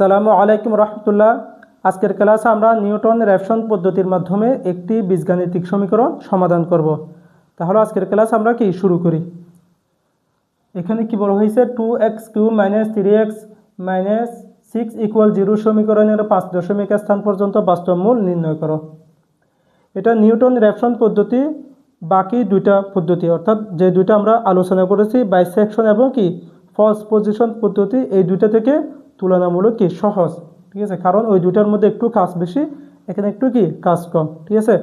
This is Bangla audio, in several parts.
সালামু আলাইকুম রহমতুল্লাহ। আজকের ক্লাসে আমরা নিউটন র্যাপসন পদ্ধতির মাধ্যমে একটি বীজগাণিতিক সমীকরণ সমাধান করব। তাহলে আজকের ক্লাস আমরা কি শুরু করি? এখানে কি বলা হয়েছে? Two x cube minus three x minus six equal zero সমীকরণের পাঁচ দশমিক স্থান পর্যন্ত বাস্তব মূল নির্ণয় করো। এটা নিউটন র্যাপসন পদ্ধতি, বাকি দুইটা পদ্ধতি, অর্থাৎ যে দুইটা আমরা আলোচনা করেছি বাইসেকশন এবং কি ফলস পজিশন পদ্ধতি, এই দুইটা থেকে তুলনামূলক কি সহজ, ঠিক আছে? কারণ ওই দুটার মধ্যে একটু কাজ বেশি, এখানে একটু কি? কাজ কম, ঠিক আছে?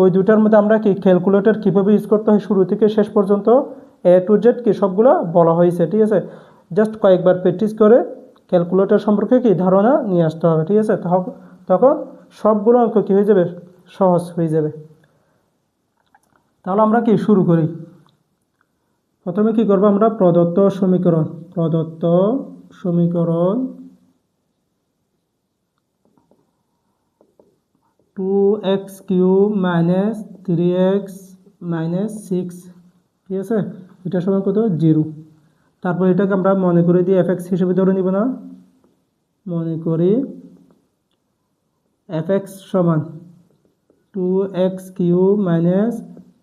ওই দুটার মধ্যে আমরা কি ক্যালকুলেটর কীভাবে ইউজ করতে হয়? শুরু থেকে শেষ পর্যন্ত এ টু জেড কি সবগুলো বলা হয়েছে, ঠিক আছে? জাস্ট কয়েকবার প্র্যাকটিস করে ক্যালকুলেটর সম্পর্কে কি ধারণা নিয়ে আসতে হবে, ঠিক আছে? তখন সবগুলো অঙ্ক কী হয়ে যাবে? সহজ হয়ে যাবে। তাহলে আমরা কি শুরু করি? প্রথমে কি করব আমরা? প্রদত্ত সমীকরণ প্রদত্ত সমীকরণ two x cube minus three x minus six ঠিক আছে? এটা সমান কত? জিরো তারপর এটাকে আমরা মনে করে দিই এফ এক্স হিসেবে ধরে নিব না। মনে করি এফ এক্স সমান two x cube minus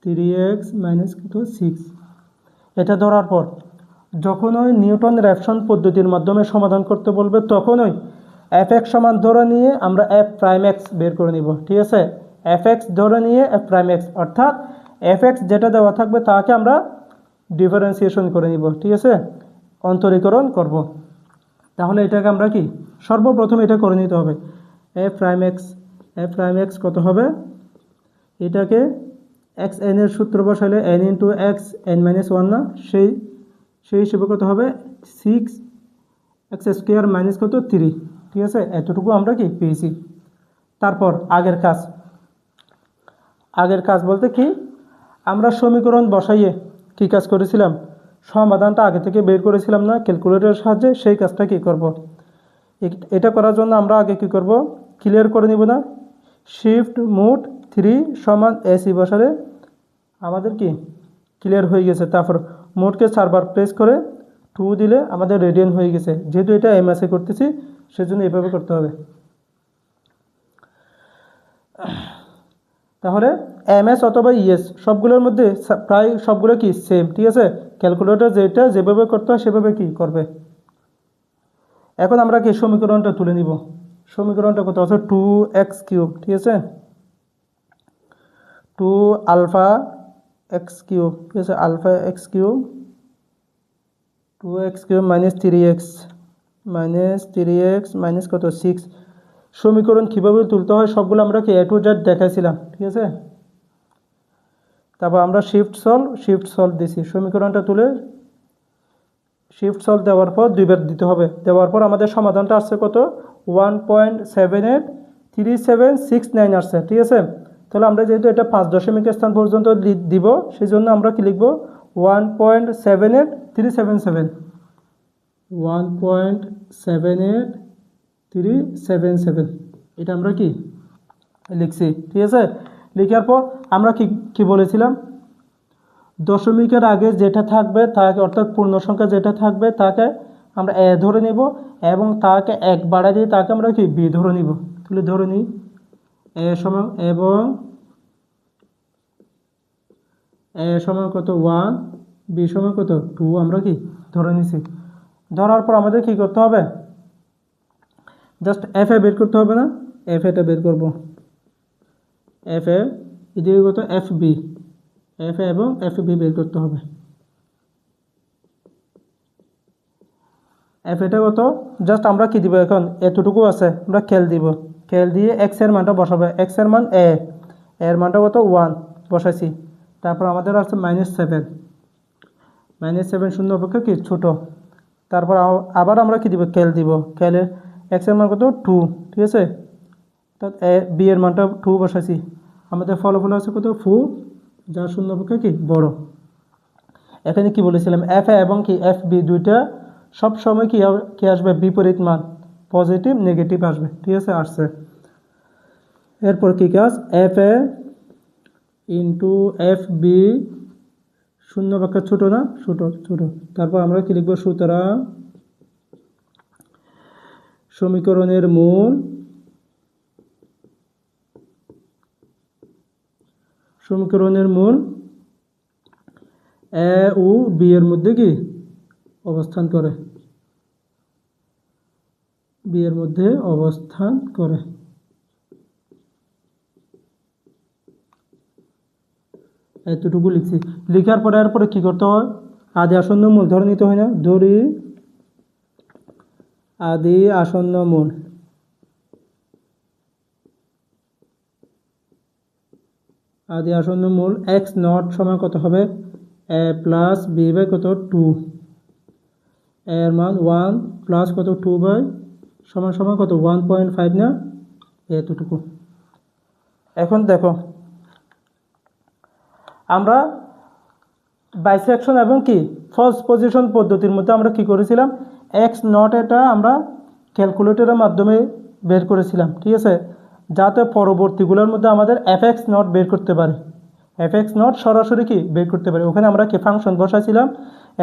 three x minus কত? সিক্স এটা ধরার পর, যখন ওই নিউটন র্যাপসন পদ্ধতির মাধ্যমে সমাধান করতে বলবে তখনই এফ এক্স সমান ধরে নিয়ে আমরা এফ প্রাইম এক্স বের করে নিব, ঠিক আছে? এফ এক্স ধরে নিয়ে এফ প্রাইম এক্স অর্থাৎ এফ এক্স যেটা দেওয়া থাকবে তাকে আমরা ডিফারেন্সিয়েশন করে নিব, ঠিক আছে? অন্তরীকরণ করব। তাহলে এটাকে আমরা কি? সর্বপ্রথম এটা করে নিতে হবে। F prime x f prime x কত হবে? এটাকে এক্স এন এর সূত্র বসালে n into x n minus one না? সেই সেই হিসেবে কত হবে? সিক্স এক্স স্কোয়ার মাইনাস কত? থ্রি ঠিক আছে এতটুকু আমরা কি পেয়েছি? তারপর আগের কাজ। আগের কাজ বলতে কি? আমরা সমীকরণ বসাইয়ে কি কাজ করেছিলাম? সমাধানটা আগে থেকে বের করেছিলাম না, ক্যালকুলেটরের সাহায্যে সেই কাজটা কি করব। এটা করার জন্য আমরা আগে কি করব? ক্লিয়ার করে নিব না? শিফট মুট থ্রি সমান এসি বসালে আমাদের কি? ক্লিয়ার হয়ে গেছে। তারপর মোটকে চারবার প্রেস করে টু দিলে আমাদের রেডিয়ান হয়ে গেছে। যেহেতু এটা এমএসএ করতেছি সেজন্য এভাবে করতে হবে। তাহলে এমএস অথবা ইএস সবগুলোর মধ্যে প্রায় সবগুলো কি সেম ঠিক আছে? ক্যালকুলেটর যেটা যেভাবে করতে হয় সেভাবে কি করবে? এখন আমরা কি সমীকরণটা তুলে নিব? সমীকরণটা কত আছে? টু এক্স কিউব ঠিক আছে? টু আলফা এক্স কিউব ঠিক আছে? Alpha x cube two x cube minus three x minus three x minus কত? সিক্স সমীকরণ কীভাবে তুলতে হয়? সবগুলো আমরা কি এ টু জেড দেখাইছিলাম, ঠিক আছে? তারপর আমরা শিফট সলভ শিফট সলভ দিছি। সমীকরণটা তুলে শিফট সলভ দেওয়ার পর দুইবার দিতে হবে। দেওয়ার পর আমাদের সমাধানটা আসছে কত? One point seven eight three seven six nine আসছে, ঠিক আছে? তাহলে আমরা যেহেতু এটা পাঁচ দশমিক স্থান পর্যন্ত দিব সেই জন্য আমরা কি লিখব? One point seven eight three seven seven one point seven eight three seven seven এটা আমরা কি? লিখছি। ঠিক আছে? লিখার পর আমরা কি কি বলেছিলাম? দশমিকের আগে যেটা থাকবে তাকে, অর্থাৎ পূর্ণ সংখ্যা যেটা থাকবে তাকে আমরা এ ধরে নিব এবং তাকে এক বাড়া দিয়ে তাকে আমরা কি, বি ধরে নিব। তাহলে ধরে নিই। এ সমান, এবং এ সমান কত? ওয়ান বি সমান কত? টু আমরা কি, ধরে নিছি। ধরার পর আমাদের কি করতে হবে? জাস্ট এফ এ বের করতে হবে না? এফ এটা বের করব। এফ এ কত এফ বি এফ এ এবং এফ বি বের করতে হবে। এফ এটা কত? জাস্ট আমরা কি দিব এখন? এতটুকু আছে। আমরা খেল দিব। খেল দিয়ে এক্সের মানটা বসাবে। এক্সের মান এ এর মানটা কত? ওয়ান বসাইছি। তারপর আমাদের আছে মাইনাস সেভেন মাইনাস সেভেন শূন্য অপেক্ষা কি? ছোটো। তারপর আবার আমরা কি দিব? খেল দিব। খেলে এক্সের মান কত? টু ঠিক আছে? তো বি এর মানটা টু বসাইছি। আমাদের ফলাফল আছে কত? ফু যা শূন্য অপেক্ষা কি? বড়। এখানে কি বলেছিলাম? এফ এবং কি? এফ বি দুইটা সব সময় কি কি আসবে? বিপরীত মান। পজিটিভ নেগেটিভ আসবে। ঠিক আছে? আসছে। এরপর কি কাজ? F a into f b শূন্য বাক্য ছোটো না? ছোটো ছোটো। তারপর আমরা কি লিখব? সুতরাং সমীকরণের মূল সমীকরণের মূল এ ও বি এর মধ্যে কি অবস্থান করে? বি এর মধ্যে অবস্থান করে। এতটুকু লিখছি। লিখার পরে এরপরে কী করতে হয়। আদি আসন্ন মূল ধরে নিতে হয় না। ধরি আদি আসন্ন মূল। আদি আসন্ন মূল এক্স নট সমান কত হবে? এ প্লাস বি বাই কত? টু এর মান ওয়ান প্লাস কত? টু বাই সমান সমান কত? ওয়ান পয়েন্ট ফাইভ না? এতটুকু। এখন দেখো আমরা বাইসেকশন এবং কি ফার্স্ট পজিশন পদ্ধতির মধ্যে আমরা কি করেছিলাম? এক্স নট এটা আমরা ক্যালকুলেটরের মাধ্যমে বের করেছিলাম, ঠিক আছে? যাতে পরবর্তীগুলোর মধ্যে আমাদের এফ এক্স নট বের করতে পারে। এফ এক্স নট সরাসরি কি? বের করতে পারে। ওখানে আমরা কি function বসাইছিলাম?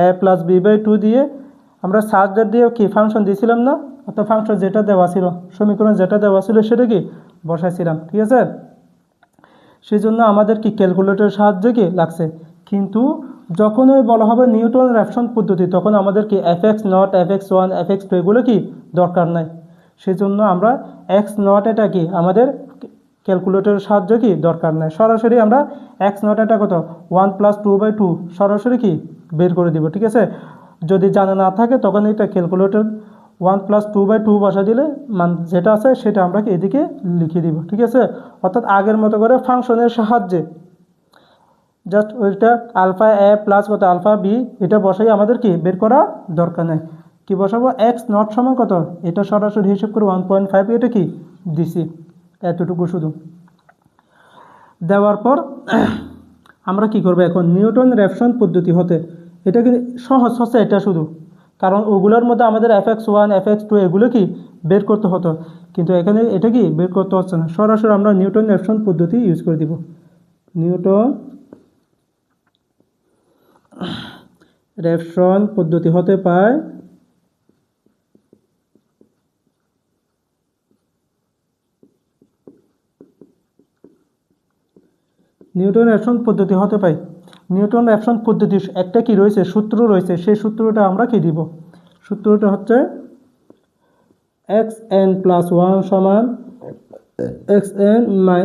A plus b by two দিয়ে আমরা সার্চদের দিয়ে কি ফাংশন দিয়েছিলাম না? অর্থাৎ ফাংশন যেটা দেওয়া ছিল, সমীকরণ যেটা দেওয়া ছিল সেটা কি? বসাইছিলাম, ঠিক আছে? সেই জন্য আমাদের কি ক্যালকুলেটরের সাহায্যে কি লাগছে। কিন্তু যখন ওই বলা হবে নিউটন র্যাপশন পদ্ধতি, তখন আমাদের কি f x naught f x one f x two এগুলো কি দরকার নাই। সেজন্য আমরা এক্স নট এটা কি আমাদের ক্যালকুলেটরের সাহায্য কি দরকার নাই। সরাসরি আমরা এক্স নট এটা কত? One plus two by two সরাসরি কি বের করে দিব, ঠিক আছে? যদি জানা না থাকে, তখন এটা calculator one plus two by two বসা দিলে মান যেটা আছে সেটা আমরা এদিকে লিখে দিব, ঠিক আছে? অর্থাৎ আগের মতো করে ফাংশনের সাহায্যে। জাস্ট ওইটা আলফা এ প্লাস কত? আলফা বি এটা বসাই আমাদের কি? বের করা দরকার নেই। কি বসাবো? এক্স নট সমান কত? এটা সরাসরি হিসেব করে ওয়ান পয়েন্ট ফাইভ এটা কি? দিছি। এতটুকু শুধু। দেওয়ার পর আমরা কি করব এখন? নিউটন রেফশন পদ্ধতি হতে। এটা কিন্তু সহজ হচ্ছে এটা শুধু। কারণ ওগুলোর মধ্যে আমাদের f x one f x two এগুলো কি বের করতে হতো। কিন্তু এখানে এটা কি বের করতে হচ্ছে না। সরাসরি আমরা নিউটন রেফশন পদ্ধতি ইউজ করে দিব। নিউটন রেফশন পদ্ধতি হতে পায় নিউটন রেফশন পদ্ধতি হতে পাই নিউটন রেফশন পদ্ধতি একটা কি রয়েছে? সূত্র রয়েছে। সেই সূত্রটা আমরা কি দিব? সূত্রটা হচ্ছে এক্স এন প্লাস ওয়ান সমান x n minus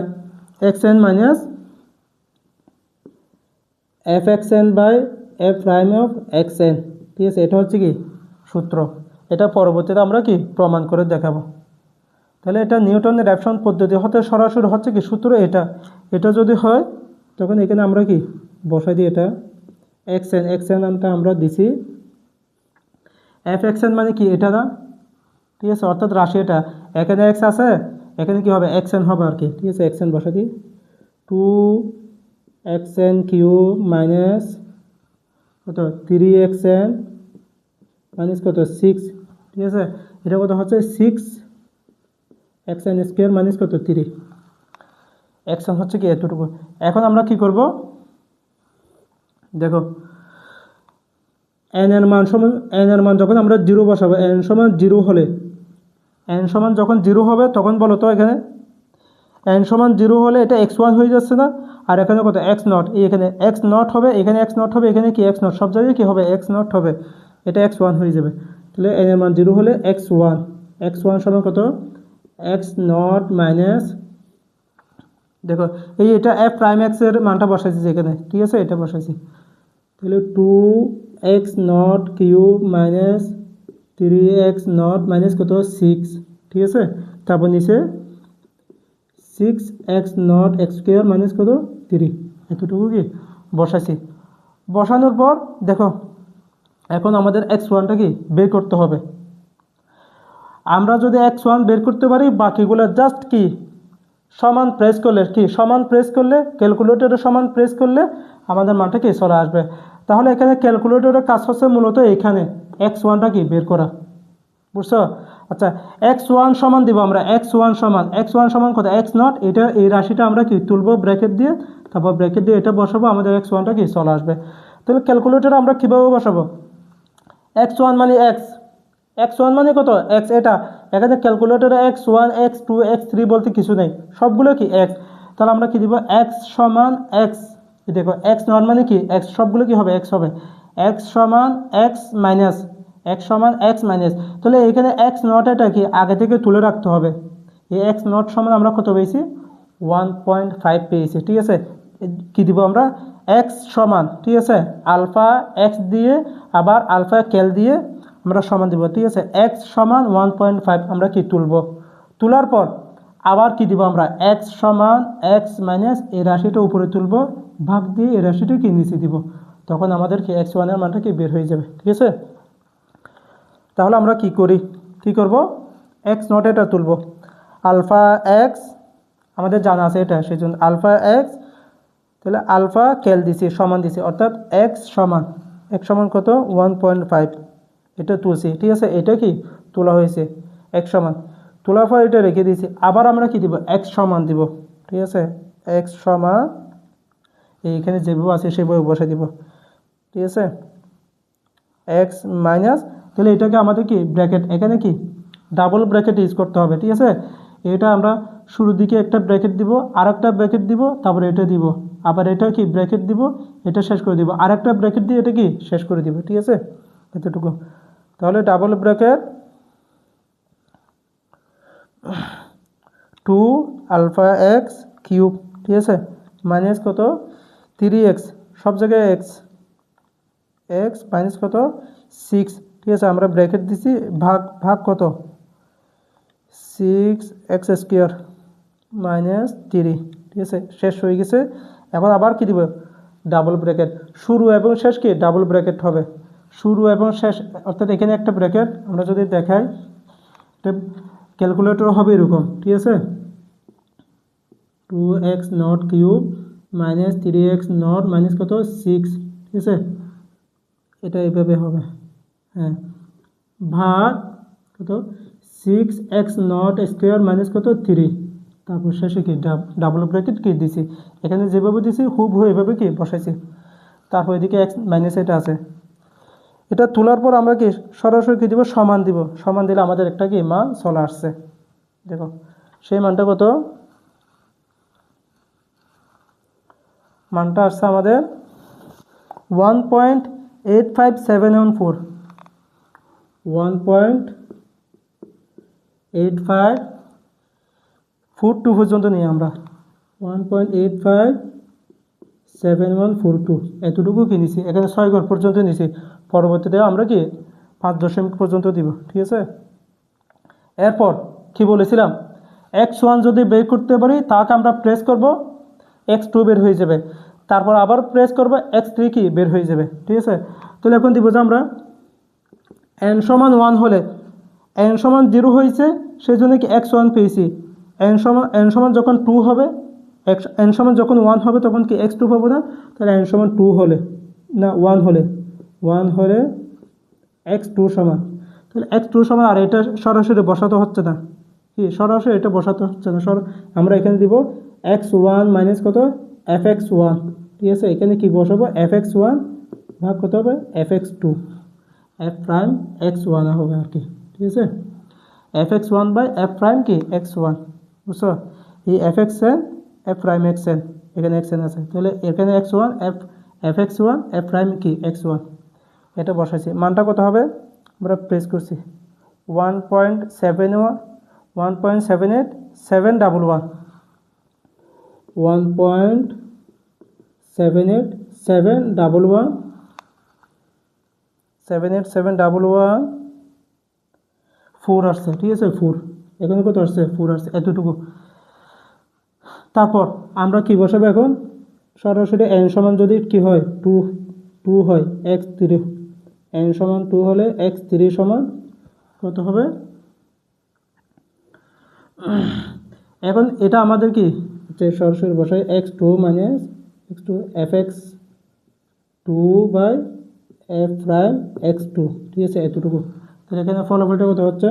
x n minus f x n by f prime of x n ঠিক আছে, এটা হচ্ছে কি? সূত্র। এটা পরবর্তীতে আমরা কি প্রমাণ করে দেখাবো। তাহলে এটা নিউটনের র্যাপশন পদ্ধতি হতে সরাসরি হচ্ছে কি? সূত্র এটা। এটা যদি হয়, তখন এখানে আমরা কি বসাই দিই এটা। এক্স এন এক্স এন নামটা আমরা দিছি। এফ এক্স এন মানে কি? এটা না? ঠিক আছে, অর্থাৎ রাশি এটা। এখানে এক্স আছে, এখানে কি হবে? এক্স এন হবে আর কি। ঠিক আছে এক্স এন বসাই দিই। Two x n cube minus কত? থ্রি এক্স এন মাইনাস কত? সিক্স ঠিক আছে, এটা কত হচ্ছে? Six x n square minus কত? থ্রি এক্স এন হচ্ছে কি? এতটুকু। এখন আমরা কি করব? দেখো এন এর মান সমান এন এর মান যখন আমরা জিরো বসাবো এন সমান জিরো হলে এন সমান যখন জিরো হবে, তখন বলো তো এখানে এন সমান জিরো হলে এটা এক্স ওয়ান হয়ে যাচ্ছে না, আর এখানে কত? এক্স নট এখানে এক্স নট হবে, এখানে এক্স নট হবে, এখানে কি এক্স নট সব জায়গায় কী হবে? এক্স নট হবে। এটা এক্স ওয়ান হয়ে যাবে। তাহলে এন এর মান জিরো হলে এক্স ওয়ান এক্স ওয়ান সমান কত? এক্স নট মাইনাস দেখো, এই এটা এফ প্রাইম এক্সের মানটা বসাইছি এখানে ঠিক আছে? এটা বসাইছি। তাহলে two x naught cube minus three x naught minus কত? সিক্স ঠিক আছে? তারপর নিচে six x naught x square minus কত? থ্রি এতটুকু কি? বসাইছি। বসানোর পর দেখো, এখন আমাদের এক্স ওয়ানটা কি? বের করতে হবে। আমরা যদি এক্স ওয়ান বের করতে পারি, বাকিগুলো জাস্ট কি? সমান প্রেস করলে কি? সমান প্রেস করলে? ক্যালকুলেটরে সমান প্রেস করলে আমাদের মানটা কি চলে আসবে? তাহলে এখানে ক্যালকুলেটরের কাজ হচ্ছে মূলত এখানে। এক্স ওয়ানটা কি? বের করা। বুঝছ? আচ্ছা এক্স ওয়ান সমান দিব আমরা। এক্স ওয়ান সমান। এক্স ওয়ান সমান কত? এক্স নট এটা এই রাশিটা আমরা কি তুলবো ব্র্যাকেট দিয়ে? তারপর ব্র্যাকেট দিয়ে এটা বসাবো, আমাদের এক্স ওয়ানটা কি চলে আসবে। তাহলে ক্যালকুলেটর আমরা কীভাবে বসাবো? এক্স ওয়ান মানে এক্স এক্স ওয়ান মানে কত? এক্স এটা। এখানে ক্যালকুলেটরে x one x two x three বলতে কিছু নেই, সবগুলো কি এক্স তাহলে আমরা কি দিব? এক্স সমান এক্স দেখো এক্স নট মানে কি? এক্স সবগুলো কি হবে? এক্স হবে। এক্স সমান এক্স মাইনাস এক্স সমান এক্স মাইনাস তাহলে এখানে এক্স নট এটা কি? আগে থেকে তুলে রাখতে হবে। এই এক্স নট সমান আমরা কত পেয়েছি? ওয়ান পয়েন্ট ফাইভ পেয়েছি, ঠিক আছে? কি দিব আমরা? এক্স সমান, ঠিক আছে? আলফা এক্স দিয়ে, আবার আলফা ক্যাল দিয়ে আমরা সমান দিব, ঠিক আছে? এক্স সমান ওয়ান পয়েন্ট ফাইভ আমরা কি তুলব? তোলার পর আবার কি দিব আমরা? এক্স সমান এক্স মাইনাস এই রাশিটা উপরে তুলব, ভাগ দিয়ে এই রাশিটা কি নিচে দিব? তখন আমাদের কি এক্স ওয়ানের মানটা কি বের হয়ে যাবে, ঠিক আছে? তাহলে আমরা কি করি? কি করব? এক্স নট এটা তুলব। আলফা এক্স আমাদের জানা আছে এটা সেই জন্য আলফা এক্স তাহলে আলফা ক্যাল দিছি, সমান দিছি, অর্থাৎ এক্স সমান এক্স সমান কত? ওয়ান পয়েন্ট ফাইভ এটা তুলছি, ঠিক আছে? এটা কি? তোলা হয়েছে, এক সমান। তোলার পর এটা রেখে দিয়েছি। আবার আমরা কি দিব? এক্স সমান দিব, ঠিক আছে? এক্স সমান এইখানে যেভাবে আছে সেভাবে বসে দিব, ঠিক আছে? এক্স মাইনাস, তাহলে এটাকে আমাদের কি? ব্র্যাকেট, এখানে কি? ডাবল ব্র্যাকেট ইউজ করতে হবে, ঠিক আছে? এটা আমরা শুরুর দিকে একটা ব্র্যাকেট দিব আর একটা ব্র্যাকেট দিব, তারপরে এটা দিব। আবার এটা কি? ব্র্যাকেট দিব, এটা শেষ করে দিব। আর একটা ব্র্যাকেট দিয়ে এটা কি? শেষ করে দিব, ঠিক আছে? এতটুকু। তাহলে double bracket two alpha x cube ঠিক আছে? মাইনাস কত? থ্রি এক্স সব জায়গায় এক্স এক্স মাইনাস কত? সিক্স ঠিক আছে? আমরা ব্র্যাকেট দিছি, ভাগ ভাগ কত? Six x square minus three ঠিক আছে? শেষ হয়ে গেছে। এখন আবার কি দিব? ডাবল ব্র্যাকেট শুরু এবং শেষ কি? ডাবল ব্র্যাকেট হবে। শুরু এবং শেষ, অর্থাৎ এখানে একটা ব্র্যাকেট আমরা যদি দেখাই ক্যালকুলেটর হবে এরকম, ঠিক আছে? Two x naught cube minus three x naught minus কত? সিক্স ঠিক আছে? এটা এইভাবে হবে হ্যাঁ। ভাগ কত? Six x naught square minus কত? থ্রি তারপর শেষে কি? ডাবল ব্র্যাকেট কি দিছি? এখানে যেভাবে দিছি, হুবহু এভাবে কি বসাইছি? তারপর এদিকে এক্স মাইনাস এটা আছে। এটা তোলার পর আমরা কি সরাসরি কী দিব? সমান দিব। সমান দিলে আমাদের একটা কি? মান চলে আসছে। দেখো, সেই মানটা কত? মানটা আসছে আমাদের one point eight five seven one four one point eight five four two পর্যন্ত নিই আমরা। One point eight five seven one four two এতটুকু কিনেছি এখানে ছয় ঘর পর্যন্ত নিছি। পরবর্তীতে আমরা কি পাঁচ দশমিক পর্যন্ত দিব, ঠিক আছে? এরপর কি বলেছিলাম? এক্স ওয়ান যদি বের করতে পারি, তাকে আমরা প্রেস করব এক্স টু বের হয়ে যাবে। তারপর আবার প্রেস করব এক্স থ্রি কি বের হয়ে যাবে, ঠিক আছে? তাহলে এখন দিব যে আমরা এন সমান ওয়ান হলে এন সমান জিরো হয়েছে সেই জন্য কি এক্স ওয়ান পেয়েছি। এন সমান এন সমান যখন টু হবে এক্স এন সমান যখন ওয়ান হবে, তখন কি এক্স টু পাবো না? তাহলে এন সমান টু হলে, না ওয়ান হলে। ওয়ান হলে এক্স টু সমান। তাহলে এক্স টু সমান আর এটা সরাসরি বসাতে হচ্ছে না। কি? সরাসরি এটা বসাতে হচ্ছে না। সর আমরা এখানে দিব এক্স ওয়ান মাইনাস কত? এফ এক্স ওয়ান ঠিক আছে? এখানে কি বসাবো? এফ এক্স ওয়ান ভাগ কত হবে f x two f prime x one হবে আর কি। ঠিক আছে? F x one by f prime কি? এক্স ওয়ান বুঝছ? এই f x n f prime x n এখানে এক্স এন আছে। তাহলে এখানে x one f f x one f prime কি? এক্স ওয়ান এটা বসাইছি। মানটা কত হবে? আমরা প্রেস করছি। One point seven one one point seven eight seven double one one point seven eight seven double one seven eight seven double one four আসছে, ঠিক আছে? ফোর এখানে কত আসছে? ফোর আসছে, এতটুকু। তারপর আমরা কি বসাবো এখন? সরাসরি এন সমান যদি কি হয়? টু টু হয় এক্স থ্রি এন সমান টু হলে এক্স থ্রি সমান কত হবে? এখন এটা আমাদের কি? যে সরাসরি বসাই x two minus x two f x two by f prime x two ঠিক আছে? এতটুকু। তাহলে এখানে ফলাফলটা কত হচ্ছে?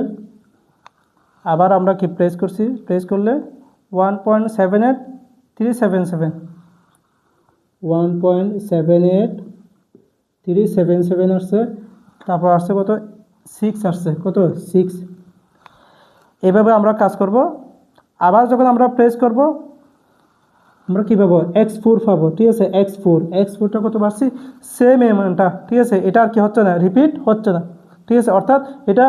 আবার আমরা কি প্রেস করছি? প্রেস করলে one point seven eight three seven seven one point seven eight three seven seven আসছে। তারপর আসছে কত? সিক্স আসছে। কত? সিক্স এভাবে আমরা কাজ করব। আবার যখন আমরা প্রেস করব, আমরা কী পাবো? এক্স ফোর পাবো। ঠিক আছে? এক্স ফোর এক্স ফোরটা কত পাচ্ছি সেম এমাউন্টটা ঠিক আছে? এটা আর কি হচ্ছে না? রিপিট হচ্ছে না। ঠিক আছে? অর্থাৎ এটা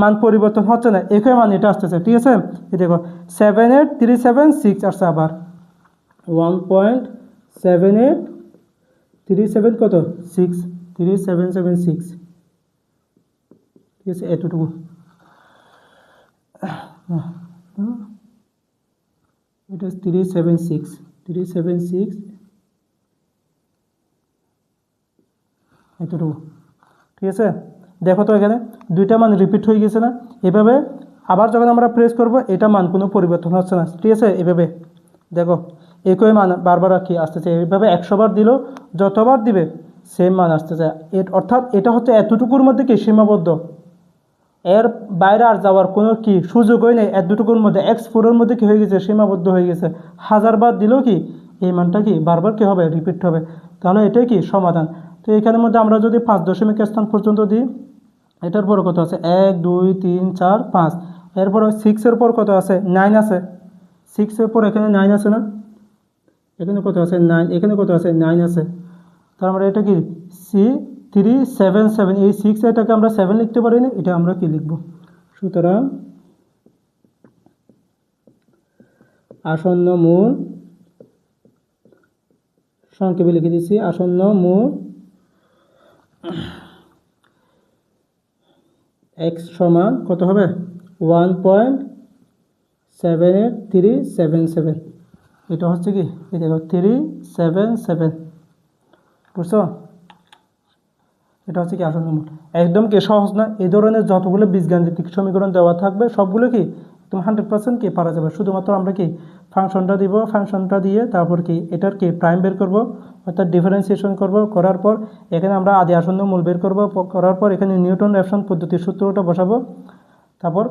মান পরিবর্তন হচ্ছে না। একই মান এটা আসতেছে। ঠিক আছে? এই দেখো seven eight three seven six আসছে আবার। One point seven eight three seven কত? Six three seven seven six ঠিক আছে এতটুকু এটা three seven six three seven six এতটুকু ঠিক আছে? দেখো তো এখানে দুইটা মান রিপিট হয়ে গেছে না? এভাবে আবার যখন আমরা প্রেস করব, এটা মান কোনো পরিবর্তন হচ্ছে না। ঠিক আছে? এভাবে। দেখো, একই মান বারবার কি আসতেছে। এইভাবে একশো বার দিলেও যতবার দিবে সেম মান আসতেছে অর্থাৎ এটা হচ্ছে এতটুকুর মধ্যে কি সীমাবদ্ধ? এর বাইরে আর যাওয়ার কোনো কি সুযোগ সুযোগই নেই। এতটুকুর মধ্যে এক্স ফোরের মধ্যে কি হয়ে গেছে? সীমাবদ্ধ হয়ে গেছে। হাজার বার দিলেও কি এই মানটা কি বারবার কী হবে? রিপিট হবে। তাহলে এটাই কি সমাধান? তো এখানের মধ্যে আমরা যদি পাঁচ দশমিক স্থান পর্যন্ত দিই, এটার পর কত আছে? এক, দুই, তিন, চার, পাঁচ। এরপর সিক্সের পর কত আছে? নাইন আছে। সিক্সের পর এখানে নাইন আছে না? এখানে কত আছে? নাইন এখানে কত আছে? নাইন আছে। তার মানে এটা কি? সি থ্রি সেভেন সেভেন এই সিক্স এটাকে আমরা সেভেন লিখতে পারি না এটা আমরা কি লিখব? সুতরাং আসন্ন মূল সংক্ষেপে লিখে দিচ্ছি, আসন্ন মূল এক্স সমান কত হবে? One point seven eight three seven seven এটা হচ্ছে কি? এই দেখো থ্রি সেভেন সেভেন বুঝছ? এটা হচ্ছে কি আসল নম্বর একদম কি সহজ না? এই ধরনের যতগুলো বীজগাণিতিক সমীকরণ দেওয়া থাকবে, সবগুলো কি একদম হান্ড্রেড পার্সেন্ট কি পারা যাবে? শুধুমাত্র আমরা কি ফাংশনটা দিব, ফাংশনটা দিয়ে তারপর কি এটার কি প্রাইম বের করব, অর্থাৎ ডিফারেন্সিয়েশন করব, করার পর এখানে আমরা আদি আসন্ন মূল বের করব করার পর এখানে নিউটন রেফসন পদ্ধতির সূত্রটা বসাবো। তারপর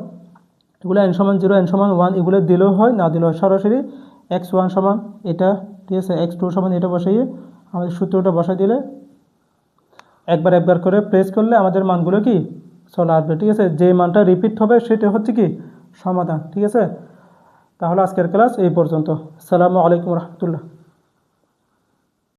এগুলো এন সমান জিরো এন সমান ওয়ান এগুলো দিলেও হয়, না দিলেও হয় সরাসরি এক্স ওয়ান সমান এটা, ঠিক আছে? এক্স টু সমান এটা বসাইয়ে আমাদের সূত্রটা বসাই দিলে? একবার একবার করে প্রেস করলে আমাদের মানগুলো কি? চলে আসবে, ঠিক আছে? যে মানটা রিপিট হবে সেটা হচ্ছে কি? সমাধান, ঠিক আছে? তাহলে আজকের ক্লাস এই পর্যন্ত। সালামু আলাইকুম রহমতুল্লাহ।